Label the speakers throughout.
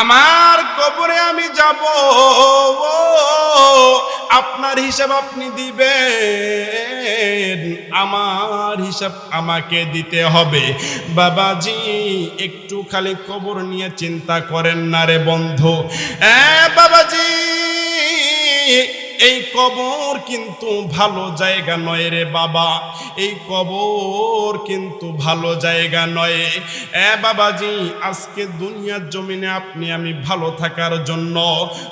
Speaker 1: আমার কবরে আমি যাব। আপনার হিসাব আপনি দিবেন। আমার হিসাব আমাকে দিতে হবে। বাবাজি, একটু খালি কবর নিয়ে চিন্তা করেন না রে বন্ধু। এ বাবাজি এই কবর কিন্তু ভালো জায়গা নয় রে বাবা। এই কবর কিন্তু ভালো জায়গা নয়। এ বাবাজি, আজকে দুনিয়ার জমিনে আপনি, আমি ভালো থাকার জন্য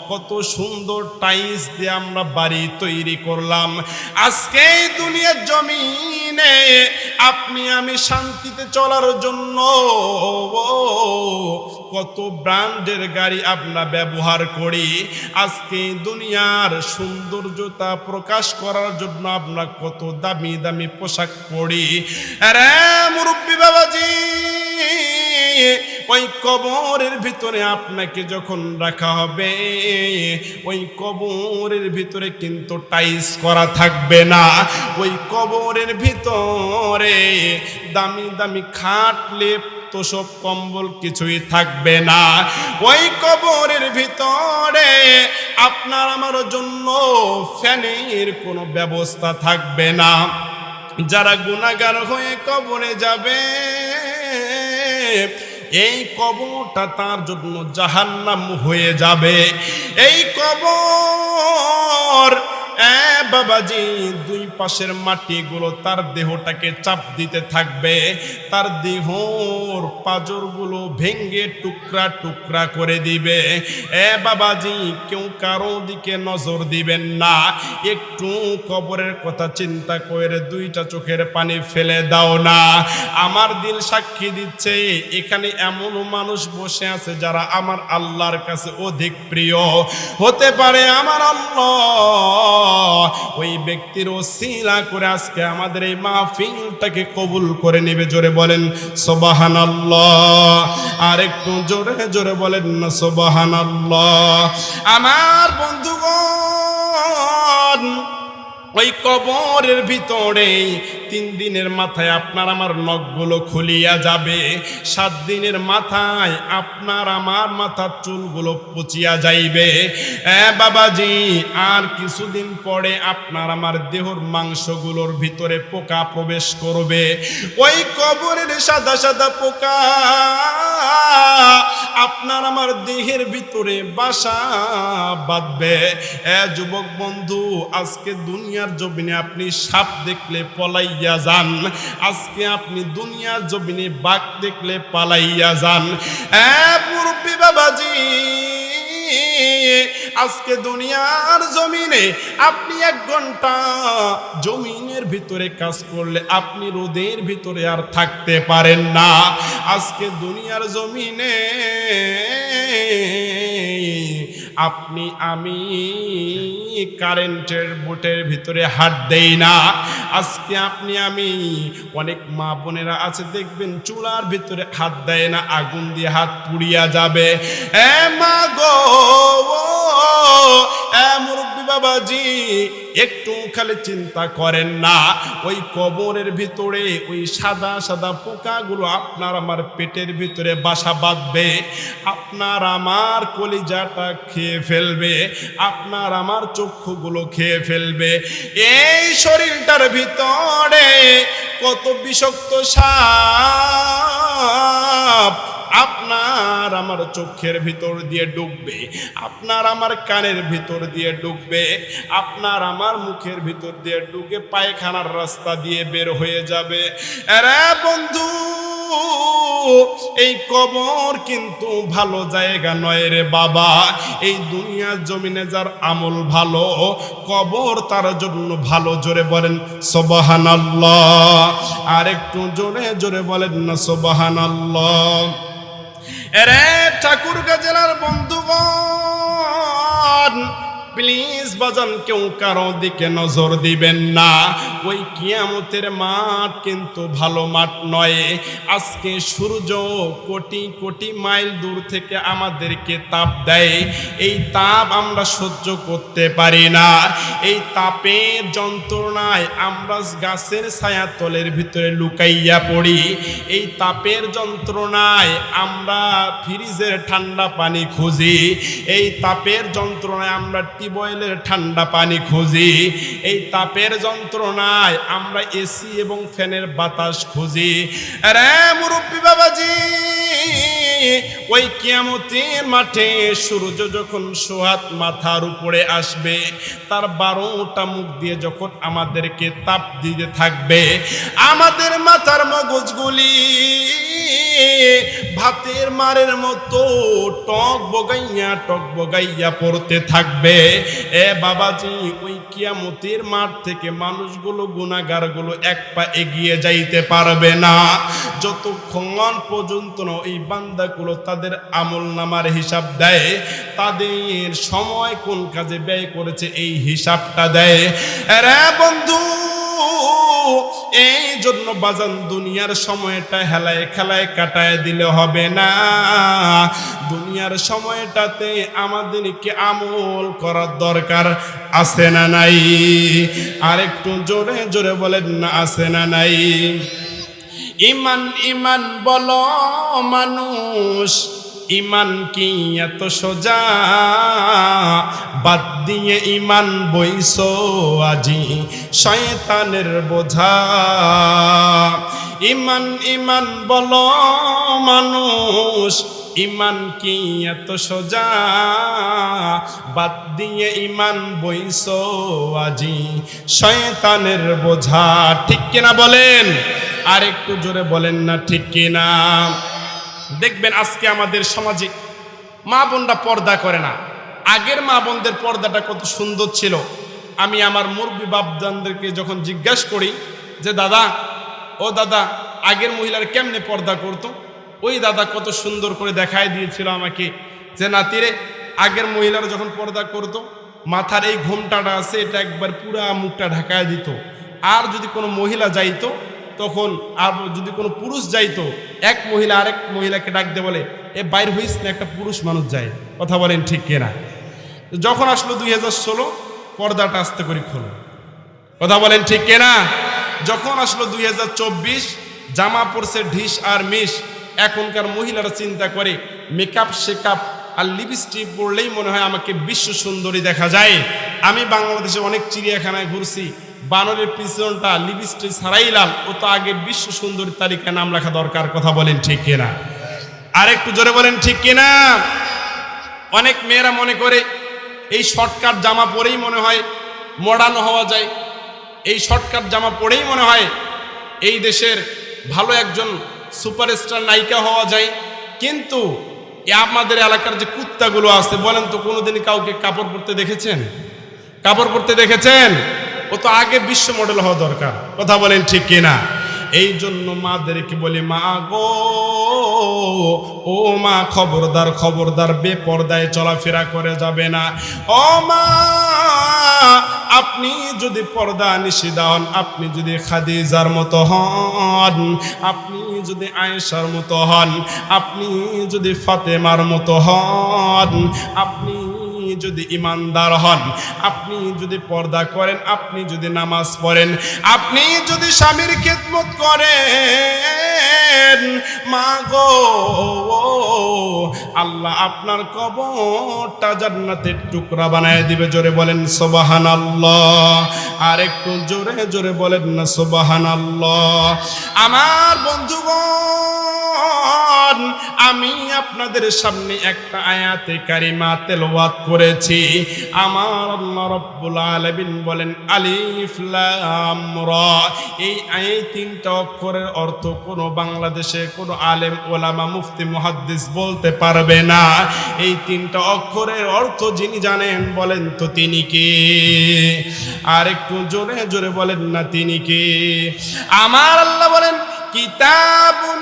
Speaker 1: কত সুন্দর টাইলস দিয়ে আমরা বাড়ি তৈরি করলাম। আজকে এই দুনিয়ার জমিনে আপনি, আমি শান্তিতে চলার জন্য কত ব্র্যান্ডের গাড়ি আমরা ব্যবহার করি। আজকে দুনিয়ার সৌন্দর্যতা প্রকাশ করার জন্য আমরা কত দামি দামি পোশাক পরি। আরে মুরব্বী বাবাজি, ওই কবরের ভিতরে আপনাকে যখন রাখা হবে, ওই কবরের ভিতরে কিন্তু টাইস করা থাকবে না। ওই কবরের ভিতরে দামি দামি খাট, লেপ তোষক কম্বল কিছুই থাকবে না। ওই কবরের ভিতরে আপনার আমার জন্য ফ্যানের কোনো ব্যবস্থা থাকবে না। যারা গুণাগার হয়ে কবরে যাবে, এই কবরটা তার জন্য জাহান্নাম হয়ে যাবে। এই কবর এ বাবাজি, দুই পাশের মাটিগুলো তার দেহটাকে চাপ দিতে থাকবে। তার দেহর পাজরগুলো ভেঙ্গে টুকরা টুকরা করে দিবে। এ বাবাজি, কেউ কারও দিকে নজর দিবেন না। একটু কবরের কথা চিন্তা করে দুইটা চোখের পানি ফেলে দাও না। আমার দিল সাক্ষী দিচ্ছে, এখানে এমন মানুষ বসে আছে যারা আমার আল্লাহর কাছে অধিক প্রিয়। হতে পারে আমার আল্লাহ ওই ব্যক্তির ওসিলা করে আজকে আমাদের এই মাহফিলটাকে কবুল করে নেবে, জোরে বলেন সোবাহান আর একটু জোরে জোরে বলেন না সোবাহান আমার বন্ধুগণ ওই কবরের ভিতরে তিন দিনের মাথায় আপনার আমার নখগুলো খুলিয়া যাবে। সাত দিনের মাথায় আপনার আমার মাথার চুলগুলো পচিয়া যাইবে। এ বাবাজি, আর কিছুদিন পরে আপনার আমার দেহর মাংসগুলোর ভিতরে পোকা প্রবেশ করবে। ওই কবরের সাদা সাদা পোকা আপনার আমার দেহের ভিতরে বাসা বাঁধবে। এ যুবক বন্ধু, আজকে দুনিয়ার জমিনে আপনি সাপ দেখলে পলাইয়া যান। আজকে আপনি দুনিয়ার জমিনে বাঘ দেখলে পালাইয়া যান। বাবাজি, আজকে দুনিয়ার জমিনে আপনি এক ঘণ্টা জমিনের ভিতরে কাজ করলে আপনি রোদের ভিতরে আর থাকতে পারেন না। আজকে দুনিয়ার জমিনে আপনি আমি কারেন্টের বুটের ভিতরে হাত দেই না। আজকে আপনি আমি অনেক মা বোনেরা আছে, দেখবেন চুলার ভিতরে হাত দেয় না, আগুন দিয়ে হাত পুড়িয়া যাবে। এ মা গো এ মুরব্বী বাবাজি একটু খালি চিন্তা করেন না। ওই কবরের ভিতরে, ওই সাদা সাদা পোকাগুলো আপনার আমার পেটের ভিতরে বাসা বাঁধবে। আপনার আমার কলিজাটা খেয়ে ফেলবে। আপনার আমার চক্ষুগুলো খেয়ে ফেলবে। এই শরীরটার ভিতরে কত বিষাক্ত সাপ আপনার আমার চোখের ভিতর দিয়ে ডুববে, আপনার আমার কানের ভিতর দিয়ে ডুববে, আপনার আমার মুখের ভিতর দিয়ে ডুবে পায়খানার রাস্তা দিয়ে বের হয়ে যাবে। এরা বন্ধু, এই কবর কিন্তু ভালো জায়গা নয় রে বাবা। এই দুনিয়ার জমিনে যার আমল ভালো, কবর তার জন্য ভালো, জোরে বলেন সোবাহান আল্লাহ আর একটু জোরে জোরে বলেন না সোবাহান এরে ঠাকুরগা জেলার বন্ধুগণ প্লিজ বাজান, কেউ কারও দিকে নজর দিবেন না। ওই কিয়ামতের মাঠ কিন্তু ভালো মাঠ নয়। আজকে সূর্য কোটি কোটি মাইল দূর থেকে আমাদেরকে তাপ দেয়। এই তাপ আমরা সহ্য করতে পারি না। এই তাপের যন্ত্রণায় আমরা গাছের ছায়া তলের ভিতরে লুকাইয়া পড়ি। এই তাপের যন্ত্রণায় আমরা ফ্রিজের ঠান্ডা পানি খুঁজি। এই তাপের যন্ত্রণায় আমরা টিউবওয়েলের ঠান্ডা পানি খুঁজি? এই তাপের যন্ত্রণায় আমরা এসি এবং ফ্যানের বাতাস খুঁজি। রে মুরব্বী বাবাজি, ওই কিয়ামতের মাঠে সূর্য যখন সোহাত মাথার উপরে আসবে, তার বারোটা মুখ দিয়ে যখন আমাদেরকে তাপ দিতে থাকবে, আমাদের মাথার মগজগুলি ভাতের মারের মতো টক বগাইয়া টক বগাইয়া পড়তে থাকবে। এ বাবাজি, ওই কিয়ামতের মাঠ থেকে মানুষগুলো গুণাগারগুলো এক পা এগিয়ে যাইতে পারবে না। যতক্ষণ পর্যন্ত না ওই বান্দাগুলো তাদের আমল নামার হিসাব দেয়, তাদের সময় কোন কাজে ব্যয় করেছে এই হিসাবটা দেয়। রে বন্ধু! এই জন্য বাজান দুনিয়ার সময়টা হেলায় খেলায় কাটায় দিলে হবে না। দুনিয়ার সময়টাতে আমাদেরকে আমল করার দরকার আছে না নাই? আর একটু জোরে জোরে বলেন না, আছে না নাই? ইমান ইমান বলো মানুষ ইমান কি এত সোজা? বাদ দিয়ে ইমান বইস আজি শয়তানের বোঝা। ইমান ইমান বলো মানুষ, ইমান কি এত সোজা? বাদ দিয়ে ইমান বইস আজি শয়তানের বোঝা। ঠিক কিনা বলেন? আর একটু জোরে বলেন না ঠিক কিনা? দেখবেন আজকে আমাদের সমাজে মা বোনরা পর্দা করে না। আগের মা বোনদের পর্দাটা কত সুন্দর ছিল। আমি আমার মুরব্বী বাপদানদেরকে যখন জিজ্ঞাসা করি যে, দাদা, ও দাদা, আগের মহিলার কেমনে পর্দা করতো? ওই দাদা কত সুন্দর করে দেখায় দিয়েছিল আমাকে যে নাতিরে আগের মহিলারা যখন পর্দা করতো, মাথার এই ঘোমটাটা আছে, এটা একবার পুরা মুখটা ঢাকায় দিত। আর যদি কোনো মহিলা যাইতো তখন যদি কোনো পুরুষ যাইতো, এক মহিলা আরেক মহিলাকে ডাক দিয়ে বলে, এ বাইর হইস না, একটা পুরুষ মানুষ যায়। কথা বলেন ঠিক কিনা? যখন আসলো দুই হাজার ষোলো, পর্দাটা আস্তে করে খোলো। কথা বলেন ঠিক কিনা? যখন আসলো দুই হাজার চব্বিশ, জামা পড়ছে ঢিস আর মিস এখনকার মহিলারা চিন্তা করে, মেকআপ, শেকআপ আর লিপস্টিক পরলেই মনে হয় আমাকে বিশ্ব সুন্দরী দেখা যায়। আমি বাংলাদেশে অনেক চিড়িয়াখানায় ঘুরছি বানরের পিছনটা লিপস্টিক ছাড়াইলাম ও তো আগে বিশ্ব সুন্দরী তালিকায় নাম রাখা দরকার, কথা বলেন ঠিক কিনা? আর একটু জোরে বলেন ঠিক কিনা? অনেক মেয়েরা মনে করে এই শর্টকাট জামা পরেই মনে হয় মডার্ন হওয়া যায়। এই শর্টকাট জামা পরেই মনে হয় এই দেশের ভালো একজন সুপারস্টার নায়িকা হওয়া যায়। কিন্তু আমাদের এলাকার যে কুত্তাগুলো আছে, বলেন তো কোনোদিন কাউকে কাপড় পরতে দেখেছেন? কাপড় পরতে দেখেছেন? ও তো আগে বিশ্ব মডেল হওয়া দরকার। কথা বলেন ঠিক কিনা? এই জন্য মাদেরকে বলি, মা গো, ও মা, খবরদার খবরদার, বেপর্দায় চলাফেরা করে যাবে না। ও মা, আপনি যদি পর্দা নিষিদ্ধ হন, আপনি যদি খাদিজার মতো হন, আপনি যদি আয়েশার মতো হন, আপনি যদি ফাতেমার মতো হন, আপনি যদি ইমানদার হন, আপনি যদি পর্দা করেন, আপনি যদি নামাজ পড়েন, আপনি যদি স্বামীর খেদমত করেন মা গো আল্লাহ আপনার কবরটা জান্নাতের টুকরা বানায় দিবে। জোরে বলেন সোবাহান আল্লাহ আর একটু জোরে জোরে বলেন না সোবাহান আল্লাহ আমার বন্ধুগণ, আমি আপনাদের সামনে একটা আয়াতে কারিমা তেলাওয়াত করেছি। আমার আল্লাহ রব্বুল আলামিন বলেন, আলিফ লাম রা। এই এই তিনটা অক্ষরের অর্থ কোনো বাংলাদেশে কোনো আলেম, ওলামা, মুফতি, মুহাদ্দিস বলতে পারবে না। এই তিনটা অক্ষরের অর্থ যিনি জানেন বলেন তো তিনি কে? আর একটু জোরে জোরে বলেন না তিনি কে? আমার আল্লাহ বলেন, কিতাবুন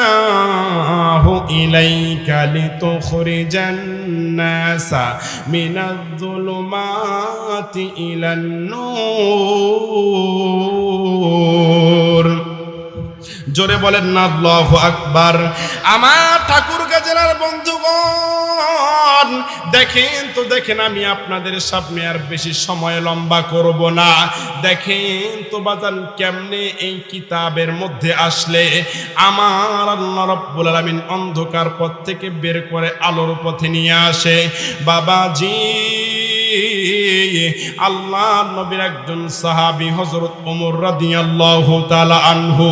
Speaker 1: أنزلناه إليك لتخرج الناس من الظلمات إلى النور জোরে বলেন না আল্লাহ আকবার আমার ঠাকুর গাজেরার বন্ধুগণ দেখেন তো দেখেন, আমি আপনাদের সামনে আর বেশি সময় লম্বা করব না। দেখেন তো বাজান কেমনে এই কিতাবের মধ্যে আসলে, আমার আল্লাহ রব্বুল আলামিন অন্ধকার পথ থেকে বের করে আলোর পথে নিয়ে আসে। বাবাজি! আল্লাহ নবীর একজন সাহাবী হজরত ওমর রাদিয়াল্লাহু তাআলা আনহু,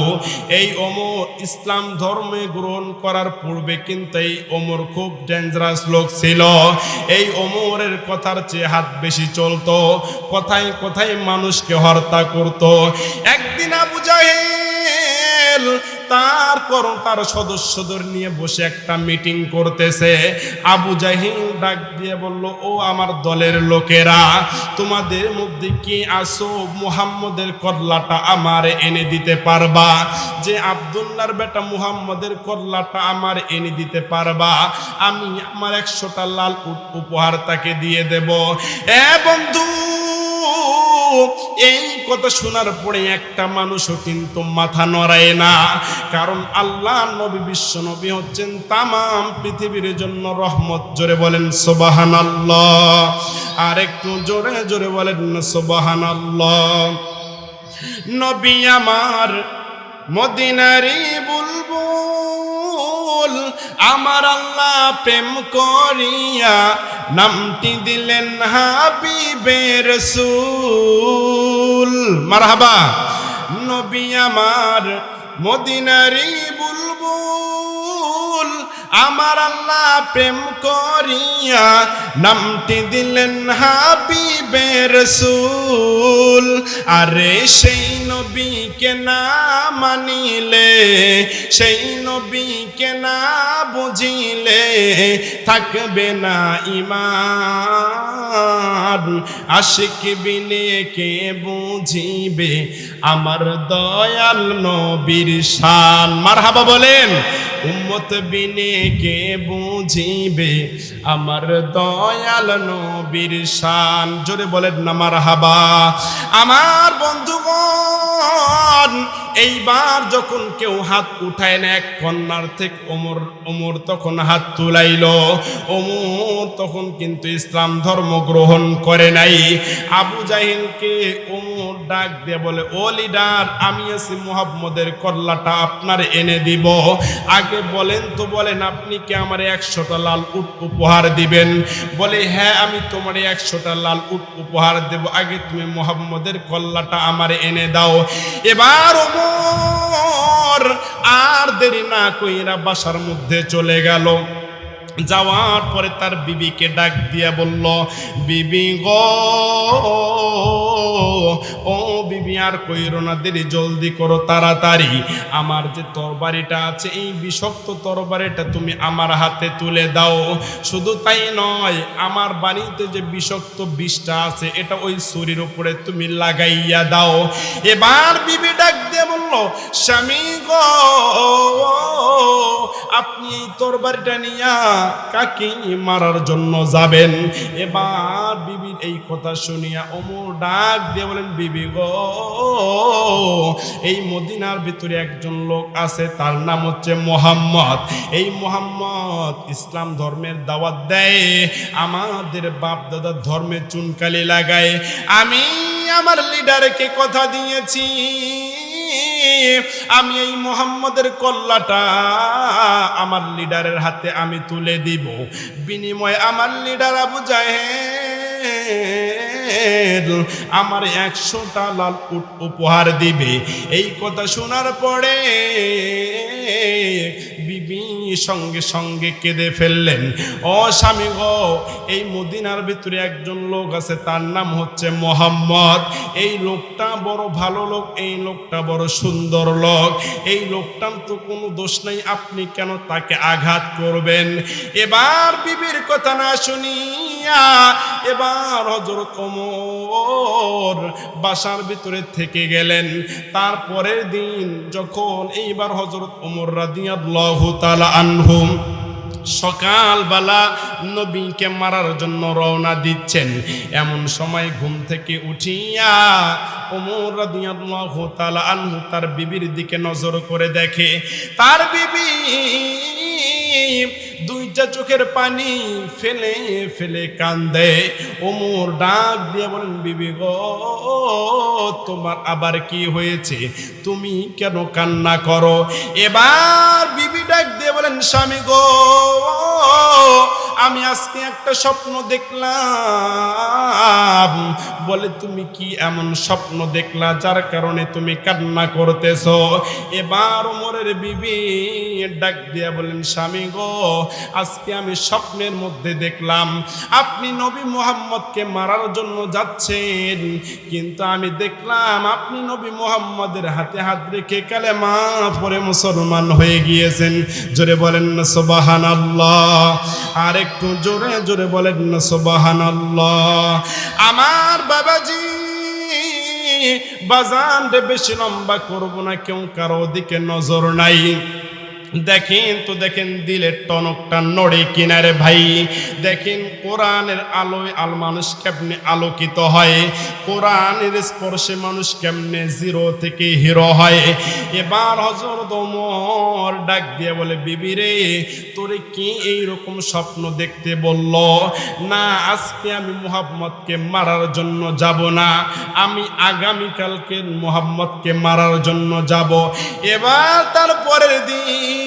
Speaker 1: এই ওমর ইসলাম ধর্মে গ্রহণ করার পূর্বে কিন্তু এই ওমর খুব ডেঞ্জারাস লোক ছিল। এই ওমরের কথার চেয়ে হাত বেশি চলতো, কথায় কথায় মানুষকে হত্যা করত। একদিন আবু জাহেল তার কর তার সদস্যদের নিয়ে বসে একটা মিটিং করতেছে। আবু জাহিল ডাক দিয়ে বলল, ও আমার দলের লোকেরা, তোমাদের মধ্যে কি আসো মুহাম্মদের কল্লাটা আমার এনে দিতে পারবা। যে আবদুল্লার বেটা মুহাম্মদের কল্লাটা আমার এনে দিতে পারবা। আমি আমার একশোটা লাল উপহার তাকে দিয়ে দেব। এ বন্ধু এই কথা শোনার পরে একটা মানুষও কিন্তু মাথা নড়ায় না। কারণ আল্লাহ, নবী বিশ্ব নবী হচ্ছেন তামাম পৃথিবীর জন্য রহমত। জোরে বলেন সোবাহান আল্লাহ আর একটু জোরে জোরে বলেন সোবাহান আল্লাহ নবী আমার মদিনারি বুলবুল আমার আল্লাহ প্রেম করিয়া নামটি দিলেন হাবিবের সুল মারহাবা। নবী আমার মদিনারি বুলবুল। আমার আল্লাহ প্রেম করিয়া নামটি দিলেন হাবিবের সুল আরে সেই নবীকে না মানিলে, সেই নবীকে না বুঝিলে থাকবে না ইমান। আশিক বিনে কে বুঝিবে? আমার দয়াল নবীর শান। মারহাবা বলেন উম্মত বিনে কে বুঝিবে? আমার দয়াল নবীর শান। জোরে বলেন না মারহাবা। আমার বন্ধুগণ এইবার যখন কেউ হাত উঠায় না, এক কন্যার থেকে ওমর ওমর তখন হাত তুলাইল। ওমর তখন কিন্তু ইসলাম ধর্ম গ্রহণ করে নাই। আবু জাহিলকে ওমর ডাক দিয়ে বলে, ও লিডার, আমি আছি মুহাম্মদের কল্লাটা, আপনার এনে দিব। আগে বলেন তো, বলেন আপনি কি আমার একশোটা লাল উট উপহার দিবেন? বলে হ্যাঁ আমি তোমার একশোটা লাল উট উপহার দেব। আগে তুমি মুহাম্মদের কল্লাটা আমার এনে দাও। এবার ওমর আর দেরি না কইরা বাসার মধ্যে চলে গেল। যাওয়ার পরে তার বিবিকে ডাক দিয়া বলল, বিবি গো, ও আর কইরো না, দেরি জলদি করো তাড়াতাড়ি। আমার যে তরবারিটা আছে, এই বিষাক্ত তরবারিটা তুমি আমার হাতে তুলে দাও। শুধু তাই নয়, আমার বাড়িতে যে বিষাক্ত বিষটা আছে, এটা ওই শরীর উপরে তুমি লাগাইয়া দাও। এবার বিবি ডাক দিয়ে বলল, স্বামী গো, আপনি এই তরবারিটা নিয়া কাকে মারার জন্য যাবেন? এবার বিবির এই কথা শুনিয়া অমর ডাক দিয়ে বলেন, বিবি গো এই মদিনার ভিতরে একজন লোক আছে, তার নাম হচ্ছে মোহাম্মদ। এই মোহাম্মদ ইসলাম ধর্মের দাওয়াত দেয়, আমাদের বাপ দাদার ধর্মে চুনকালি লাগায়। আমি আমার লিডারকে কথা দিয়েছি, আমি এই মোহাম্মদের কল্লাটা আমার লিডারের হাতে আমি তুলে দিব। বিনিময়ে আমার লিডার আবু জাহেদ আমার একশোটা লাল উট উপহার দিবে। এই কথা শোনার পরে বিবি সঙ্গে সঙ্গে কেঁদে ফেললেন। ও স্বামী গো, এই মদিনার ভিতরে একজন লোক আছে, তার নাম হচ্ছে মোহাম্মদ। এই লোকটা বড় ভালো লোক, এই লোকটা বড় সুন্দর লোক। এই লোকটার তো কোনো দোষ নাই, আপনি কেন তাকে আঘাত করবেন? এবার বিবির কথা না শুনিয়া, এবার হজরত ওমর বাসার ভিতরে থেকে গেলেন। তারপরের দিন যখন এইবার হজরত ওমর রাদিয়াল্লাহু তাআলা আনহুম, সকালবেলা নবীকে মারার জন্য রওনা দিচ্ছেন। এমন সময় ঘুম থেকে উঠিয়া ওমর রাদিয়াল্লাহু তাআলা আনহু তার বিবির দিকে নজর করে দেখে, তার বিবি দুইটা চোখের পানি ফেলে ফেলে কান্দে। ওমর ডাক দিয়ে বলেন, বিবি গো, তোমার আবার কি হয়েছে? তুমি কেন কান্না করো? এবার বিবি ডাক দিয়ে বলেন, স্বামী গো আমি আজকে একটা স্বপ্ন দেখলাম। বলে, তুমি কি এমন স্বপ্ন দেখলা যার কারণে তুমি কান্না করতেছ? এবার ওমরের বিবি ডাক দিয়া বলেন, স্বামী গো, আজকে আমি স্বপ্নের মধ্যে দেখলাম, আপনি নবী মোহাম্মদকে মারার জন্য যাচ্ছেন, কিন্তু আমি দেখলাম আপনি নবী মোহাম্মদের হাতে হাত রেখে কালে মা পরে মুসলমান হয়ে গিয়েছেন। জোরে বলেন সোবাহান আল্লাহ আর একটু জোরে জোরে বলেন না সোবাহান আমার বাবাজি বাজান বেশি লম্বা করব না, কেউ কারও দিকে নজর নাই। দেখেন তো দেখেন দিলের টনকটা নড়ে কিনারে ভাই। দেখেন কোরআনের আলোয় আল মানুষ কেমনে আলোকিত হয়, কোরআনের স্পর্শে মানুষ কেমনে জিরো থেকে হিরো হয়। এবার হজর দমর ডাক দিয়ে বলে, বিবি রে, তোরে কি এইরকম স্বপ্ন দেখতে বলল? না, আজকে আমি মুহাম্মদকে মারার জন্য যাব না, আমি আগামীকালকে মুহাম্মদকে মারার জন্য যাব। এবার তারপরের দিন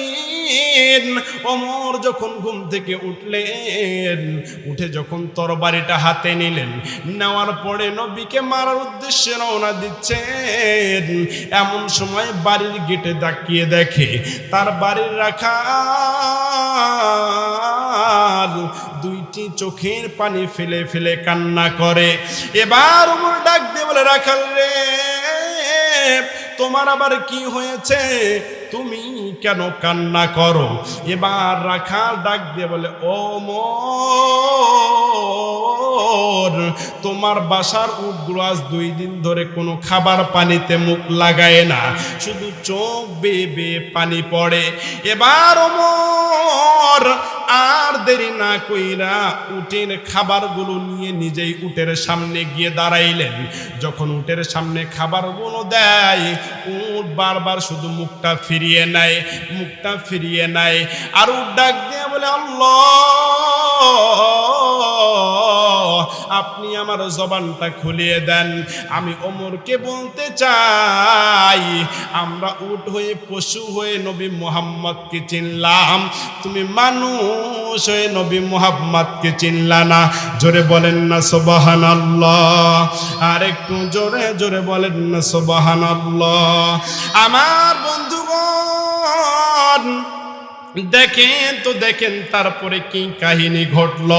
Speaker 1: অমর যখন ঘুম থেকে উঠলেন, উঠে যখন তরবারিটা হাতে নিলেন, নেওয়ার পরে নবীকে মারার উদ্দেশ্যে রওনা দিচ্ছেন। এমন সময় বাড়ির গেটে তাকিয়ে দেখে তার বাড়ির রাখা দুইটি চোখের পানি ফেলে ফেলে কান্না করে। এবার উমর ডাক দিয়ে বলে, রাখাল রে, তোমার আবার কি হয়েছে? তুমি কেন কান্না করো? এবার রাখাল ডাক দিয়ে বলে, ও মোর, তোমার বাসার উটগুলো আজ দুই দিন ধরে কোনো খাবার পানিতে মুখ লাগায় না। শুধু চোখ বেয়ে বেয়ে পানি পড়ে। এবার ওমর আর দেরি না কইরা উটের খাবারগুলো নিয়ে নিজেই উটের সামনে গিয়ে দাঁড়াইলেন। যখন উটের সামনে খাবারগুলো দেয়, উট বারবার শুধু মুখটা ফিরিয়ে নেয় মুখটা ফিরিয়ে নেয় আর ডাক দিয়ে বলে, আল্লাহ, আপনি আমার জবানটা খুলিয়ে দেন। আমি ওমরকে বলতে চাই, আমরা উট হয়ে, পশু হয়ে নবী মোহাম্মদকে চিনলাম। তুমি মানুষ হয়ে নবী মোহাম্মদকে চিনলা না। জোরে বলেন না সোবাহান আর একটু জোরে জোরে বলেন না সোবাহান আমার বন্ধুগণ দেখেন তো দেখেন তারপরে কি কাহিনী ঘটল?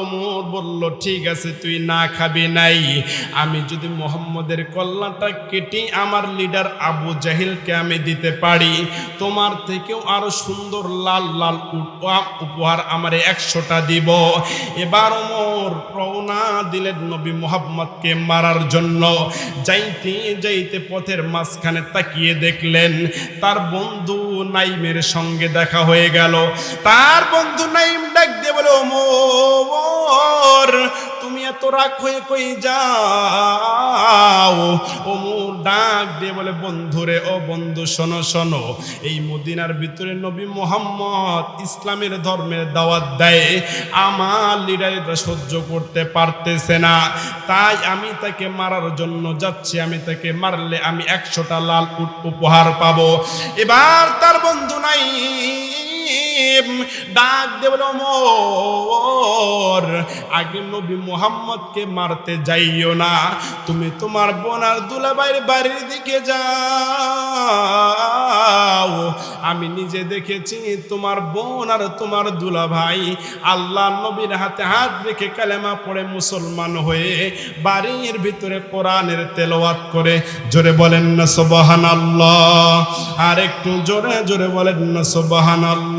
Speaker 1: ওমর বলল, ঠিক আছে, তুই না খাবি নাই। আমি যদি মোহাম্মদের কল্যাণটা কেটে আমার লিডার আবু জাহিলকে আমি দিতে পারি, তোমার থেকেও আরও সুন্দর লাল লাল উপহার আমার একশোটা দিব। এবার ওমর রওনা দিলেন নবী মোহাম্মদকে মারার জন্য। যাইতে যাইতে পথের মাঝখানে তাকিয়ে দেখলেন, তার বন্ধু নাইমের সঙ্গে দেখা হয়ে গেল। তার বন্ধু নাইম ডাক দিয়ে বলে ওমর তুমি এত রাগ হয়ে কই যাও? ওমর ডাক দিয়ে বলে, বন্ধুরে, ও বন্ধু, শোনো শোনো। এই মদিনার ভিতরে নবী মোহাম্মদ ইসলামের ধর্মের দাওয়াত দেয়। আমার লিডার এটা সহ্য করতে পারতেছে না। তাই আমি তাকে মারার জন্য যাচ্ছি। আমি তাকে মারলে আমি একশোটা লাল উপহার পাবো। এবার তার বন্ধু নাই। ডাক আগে নবী মোহাম্মদকে মারতে যাইও না। তুমি তোমার বোনার দুলাবাইয়ের বাড়ির দিকে যাও। আমি নিজে দেখেছি তোমার বোন আর তোমার দুলাভাই। আল্লাহ নবীর হাতে হাত রেখে কালেমা পড়ে মুসলমান হয়ে বাড়ির ভিতরে কোরআনের তেলাওয়াত করে। জোরে বলেন না সুবহান আল্লাহ আর একটু জোরে জোরে বলেন না সুবহান আল্লাহ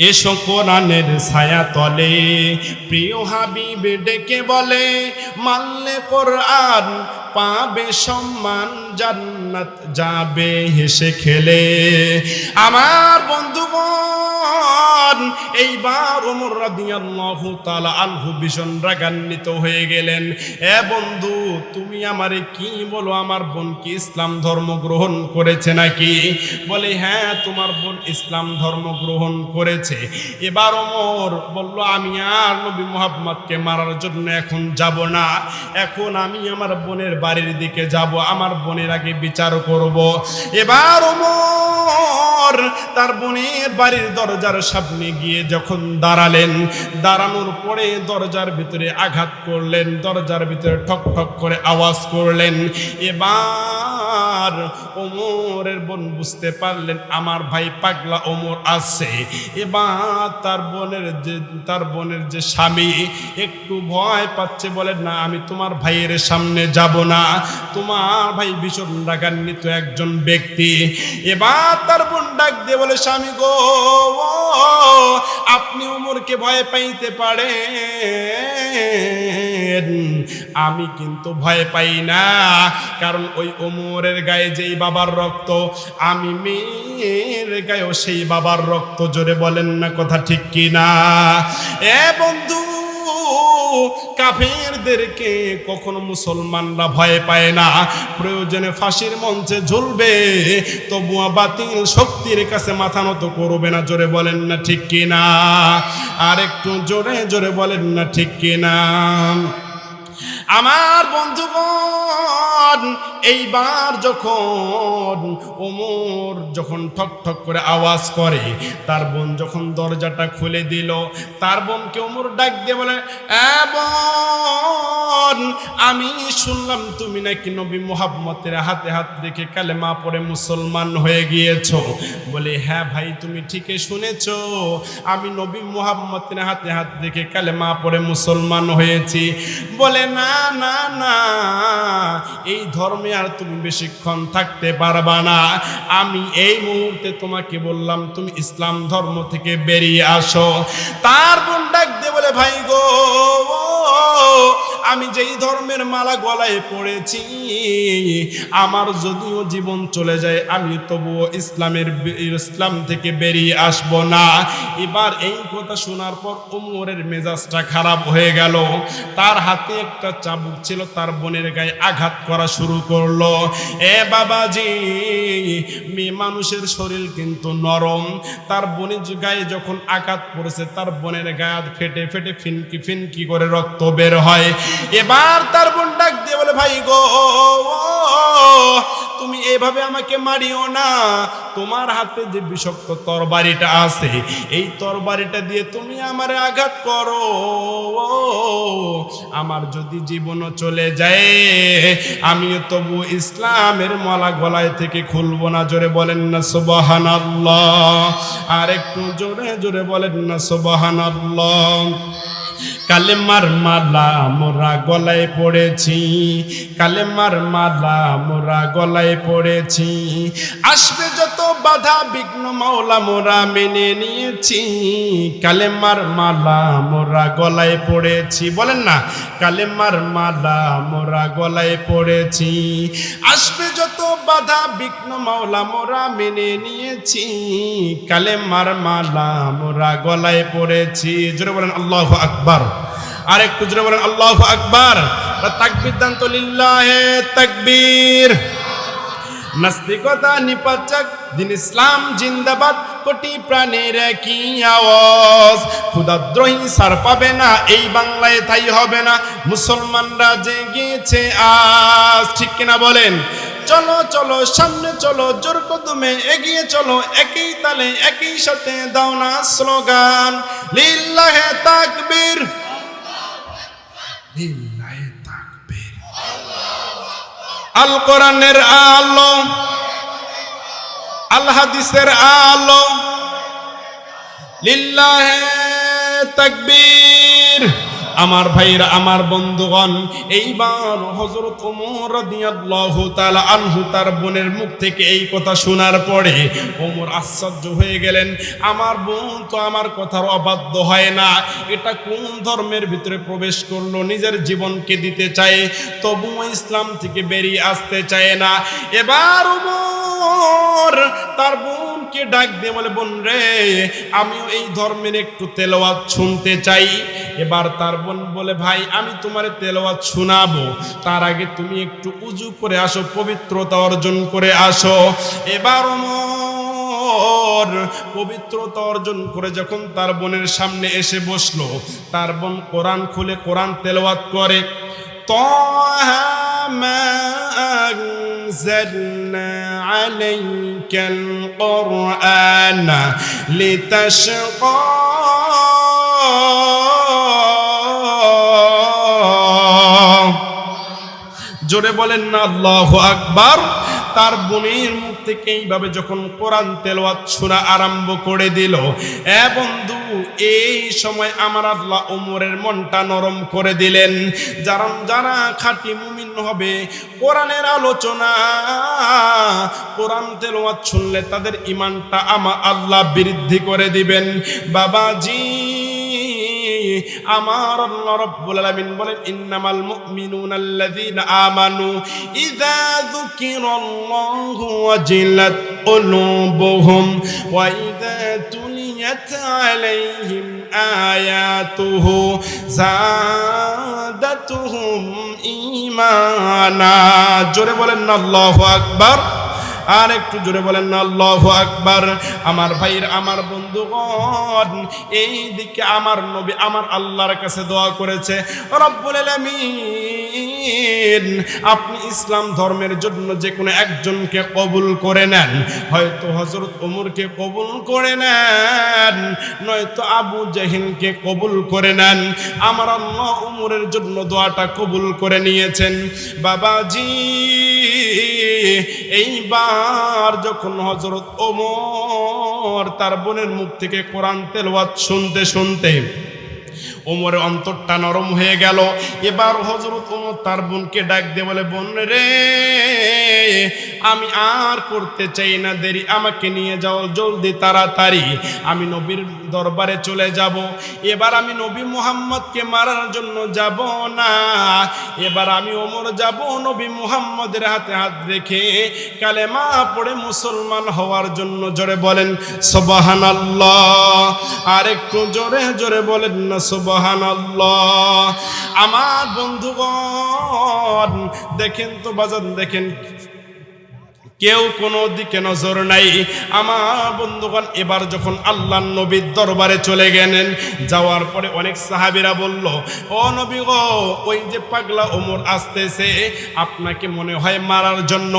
Speaker 1: এসো কোরআনের ছায়া তলে প্রিয় হাবিব ডেকে বলে মানলে কোরআন পাবে সম্মান জান্নাত যাবে, হেসে খেলে। আমার বন্ধুগণ, এইবার ওমর রাদিয়াল্লাহু তাআলা আনহু ভীষণ রাগান্বিত হয়ে গেলেন। এ বন্ধু, তুমি আমারে কি বলো? আমার বোন কি ইসলাম ধর্ম গ্রহণ করেছে নাকি? বলে হ্যাঁ তোমার বোন ইসলাম ধর্ম গ্রহণ করেছে। এবার ওমর বলল, আমি আর নবী মুহাম্মদকে মারার জন্য এখন যাব না। এখন আমি আমার বোনের বাড়ির দিকে যাব। আমার বোনের আগে বিচার করব। এবার ওমর তার বোনের বাড়ির দরজার সামনে গিয়ে যখন দাঁড়ালেন, দাঁড়ানোর পরে দরজার ভিতরে আঘাত করলেন, দরজার ভিতরে ঠক ঠক করে আওয়াজ করলেন। এবার ওমরের বোন বুঝতে পারলেন, আমার ভাই পাগলা ওমর আছে। এবার তার বোনের যে, তার বোনের যে স্বামী একটু ভয় পাচ্ছে, বলে, না, আমি তোমার ভাইয়ের সামনে যাব না। তোমার ভাই ভীষণ রাগান্বিত একজন ব্যক্তি। এবার তার বোন ডাক দিয়ে বলে, স্বামী গো, আপনি ওমরকে ভয় পাইতে পারে আমি কিন্তু ভয় পাই না, কারণ ওই ওমরের গায়ে যেই বাবার রক্ত, আমি মেয়ের গায়েও সেই বাবার রক্ত, জোরে বলেন না কথা ঠিক কি না এ বন্ধু, কাফেরদেরকে কখনো মুসলমানরা ভয় পায় না। প্রয়োজনে ফাঁসির মঞ্চে ঝুলবে তবুয়া বাতিল শক্তির কাছে মাথা নত করবে না, জোরে বলেন না ঠিক কি না আর একটু জোরে জোরে বলেন না ঠিক কি না আমার বন্ধুগণ, এইবার যখন ওমর যখন ঠক ঠক করে আওয়াজ করে, তার বোন যখন দরজাটা খুলে দিল, তার বোনকে ওমর ডাক দিয়ে বলে, "এ বোন, আমি শুনলাম তুমি নাকি নবী মোহাম্মতের হাতে হাত রেখে কালেমা পরে মুসলমান হয়ে গিয়েছো। বলে হ্যাঁ ভাই, তুমি ঠিকই শুনেছো। আমি নবী মোহাম্মতের হাতে হাত রেখে কালেমা পরে মুসলমান হয়েছি। বলে, না না না এই ধর্মে আর তুমি বেশিক্ষণ থাকতে পারবা না। আমি এই মুহূর্তে তোমাকে বললাম, তুমি ইসলাম ধর্ম থেকে বেরিয়ে আসো। তার বোন ডাক দে বলে, ভাই গো আমি যেই ধর্মের মালা গলায় পড়েছি, আমার যদিও জীবন চলে যায়, আমি তবুও ইসলামের ইসলাম থেকে বেরিয়ে আসব না। এবার এই কথা শোনার পর ওমরের মেজাজটা খারাপ হয়ে গেল। তার হাতে একটা চাবুক ছিল, তার বোনের গায়ে আঘাত করা শুরু করল। এ বাবাজি, মেয়ে মানুষের শরীর কিন্তু নরম। তার বোনের গায়ে যখন আঘাত পড়েছে, তার বোনের গায়ে ফেটে ফেটে ফিনকি ফিনকি করে রক্ত বের হয়। এবার তার বোন ডাক দিয়ে বলে, ভাই গো, তুমি এভাবে আমাকে মারিও না। তোমার হাতে যে বিষাক্ত তরবারিটা আছে, এই তরবারিটা দিয়ে তুমি আমার আঘাত করো। আমার যদি জীবনও চলে যায়, আমিও তবু ইসলামের মালা গলায় থেকে খুলবো না। জোরে বলেন না সুবাহান আর একটু জোরে জোরে বলেন না সুবাহান কালেমার মালা মোরা গলায় পড়েছি, কালেমার মালা মোরা গলায় পড়েছি। আসবে যত বাধা বিঘ্ন মাওলা মোরা মেনে নিয়েছি, কালেমার মালা মোরা গলায় পড়েছি। বলেন না, কালেমার মালা মোরা গলায় পড়েছি। আসবে যত বাধা বিঘ্ন মাওলা মোরা মেনে নিয়েছি, কালেমার মালা মোরা গলায় পড়েছি। জোরে বলেন, আল্লাহ আকবার। আর একটু জোরে বলেন, আল্লাহ আকবার। তাকবির দান তো লিল্লাহে তাকবীর। নাস্তিকতা নিপাচক, দিন ইসলাম জিন্দাবাদ, কোটি প্রাণের কি আওয়াজ। ক্ষুদাদ্রোহী সার পাবে না, এই বাংলায় তাই হবে না। মুসলমানরা জেগেছে আজ। ঠিক কিনা বলেন? চলো চলো, সামনে চলো, জোর কদমে এগিয়ে চলো, একই তালে, একই সাথে দাও না স্লোগান। লিল্লাহে তাকবীর। লিল্লাহে তাকবীর। আল কোরআনের আলো আল হাদিসের আলো লিল্লাহে তাকবীর। আমার ভাইরা, আমার বন্ধুগণ, এইবার হযরত ওমর রাদিয়াল্লাহু তাআলা আনহু তার বোনের মুখ থেকে এই কথা শোনার পরে ওমর আশ্চর্য হয়ে গেলেন, আমার বোন তো আমার কথার অবাধ্য হয় না। এটা কোন ধর্মের ভিতরে প্রবেশ করল? নিজের জীবনকে দিতে চায়, তবুও ইসলাম থেকে বেরিয়ে আসতে চায় না। এবার ওমর তার আমাকে ডাক দিয়ে বলে, বোন রে, আমিও এই ধর্মের একটু তেলাওয়াত শুনতে চাই। এবার তার বোন বলে, ভাই, আমি তোমার তেলাওয়াত শোনাবো। তার আগে তুমি একটু উজু করে আসো, পবিত্রতা অর্জন করে আসো। এবার পর পবিত্রতা অর্জন করে যখন তার বোনের সামনে এসে বসল, তার বোন কোরআন খুলে কোরআন তেলাওয়াত করে। তো أنزلنا عليك القرآن لتشقى জোরে বলেন না আল্লাহ আকবার তার বোনের মুখ থেকে এইভাবে যখন কোরআন তেলাওয়াত শোনা আরম্ভ করে দিল, এ বন্ধু, এই সময় আমার আল্লাহ ওমরের মনটা নরম করে দিলেন। যারা যারা খাঁটি মুমিন হবে, কোরআনের আলোচনা, কোরআন তেলাওয়াত শুনলে তাদের ইমানটা আমার আল্লাহ বৃদ্ধি করে দিবেন। বাবাজি আমার আল্লাহ রাব্বুল আলামিন বলেন, ইন্নামাল মুমিনুনা আল্লাযীনা আমানু ইযা যুকিরাল্লাহু ওয়াজিলাত কুলুবুহুম ওয়া ইযা তুলিয়াত আলাইহিম আয়াতুহু যাদাতুহুম ঈমানা। জোরে বলেন, আল্লাহু আকবার। আর একটু জোরে বলেন না আল্লাহ আকবার। আমার ভাইয়ের, আমার বন্ধুগণ, এই দিকে আমার নবী আমার আল্লাহর কাছে দোয়া করেছে। রব্বুল আলামিন আপনি ইসলাম ধর্মের জন্য যে কোনো একজনকে কবুল করে নেন। হয়তো হজরত ওমরকে কবুল করে নেন, নয়তো আবু জাহিলকে কবুল করে নেন। আমার আল্লাহ উমরের জন্য দোয়াটা কবুল করে নিয়েছেন। বাবাজি, এইবার যখন হজরত ওমর তার বোনের মুখ থেকে কোরআন তেলওয়াত শুনতে শুনতে ওমরের অন্তরটা নরম হয়ে গেল। এবার হজরত ওমর তার বোনকে ডাক দিয়ে বলে, বোন রে, আমি আর করতে চাই না, দেরি আমাকে নিয়ে যাও, জলদি তাড়াতাড়ি। আমি নবীর দরবারে চলে যাব। এবার আমি নবী মুহাম্মদকে মারার জন্য যাব না। এবার আমি ওমর যাব নবী মুহাম্মদের হাতে হাত রেখে কালেমা পড়ে মুসলমান হওয়ার জন্য জোরে বলেন সবাহান আর একটু জোরে জোরে বলেন না আমার বন্ধুগণ, দেখেন তো বাজান, দেখেন। কেউ কোনো দিকে নজর নাই। আমার বন্ধুগণ, এবার যখন আল্লাহ নবীর দরবারে চলে গেলেন, যাওয়ার পরে অনেক সাহাবিরা বলল, ও নবী গো, ওই যে পাগলা ওমর আসতেছে, আপনাকে মনে হয় মারার জন্য?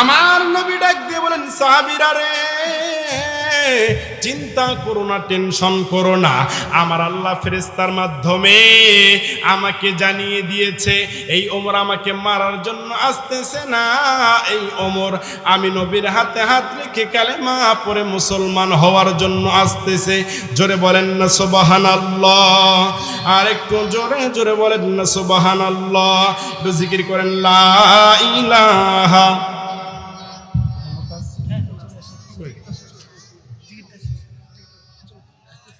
Speaker 1: আমার নবী ডাক দিয়ে বলেন, সাহাবিরা রে চিন্তা করো না, টেনশন করো না। আমার আল্লাহ ফেরেস্তার মাধ্যমে আমাকে জানিয়ে দিয়েছে, এই ওমর আমাকে মারার জন্য আসতেছে না। এই ওমর আমি নবীর হাতে হাত রেখে কালেমা পরে মুসলমান হওয়ার জন্য আসতেছে। জোরে বলেন না সুবাহান আল্লাহ আর একটু জোরে জোরে বলেন না সুবাহান আল্লাহ জিকির করেন, লা ইলাহা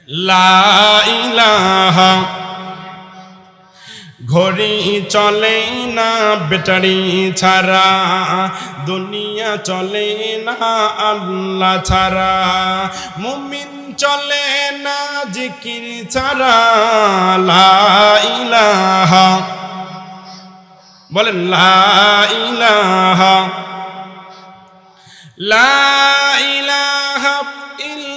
Speaker 1: লা ঘড়ি চলে না বেটারি ছাড়া। দুনিয়া চলে না, আল্লাহ ছাড়া। মুমিন চলে না, জিকির ছাড়া। লা বলেন, লা লা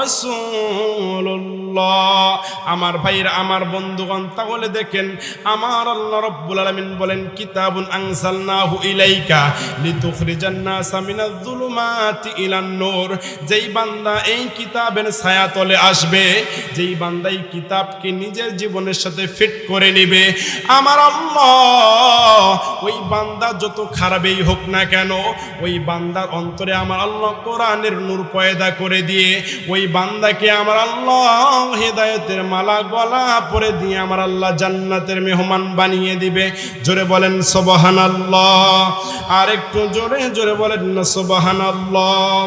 Speaker 1: রাসূলুল্লাহ। আমার ভাইরা, আমার বন্ধুগণ, তাহলে দেখেন, আমার আল্লাহ রব্বুল আলামিন বলেন, কিতাবুন আনসালনাহু ইলাইকা লিতুখরিজান নাসা মিনাজ যুলুমাতি ইলান যেই বান্দা এই কিতাবের ছায়া তলে আসবে, যেই বান্দা এই কিতাবকে নিজের জীবনের সাথে ফিট করে নেবে, আমার আল্লাহ, ওই বান্দা যত খারাপই হোক না কেন, ওই বান্দার অন্তরে আমার আল্লাহ কোরআনের নূর পয়দা করে দিয়ে, ওই বান্দাকে আমার আল্লাহ হেদায়েতের মালা গলা পরে দিয়ে আমার আল্লাহ জান্নাতের মেহমান বানিয়ে দিবে। জোরে বলেন সবাহান আল্লাহ আর একটু জোরে জোরে বলেন না সবাহান আল্লাহ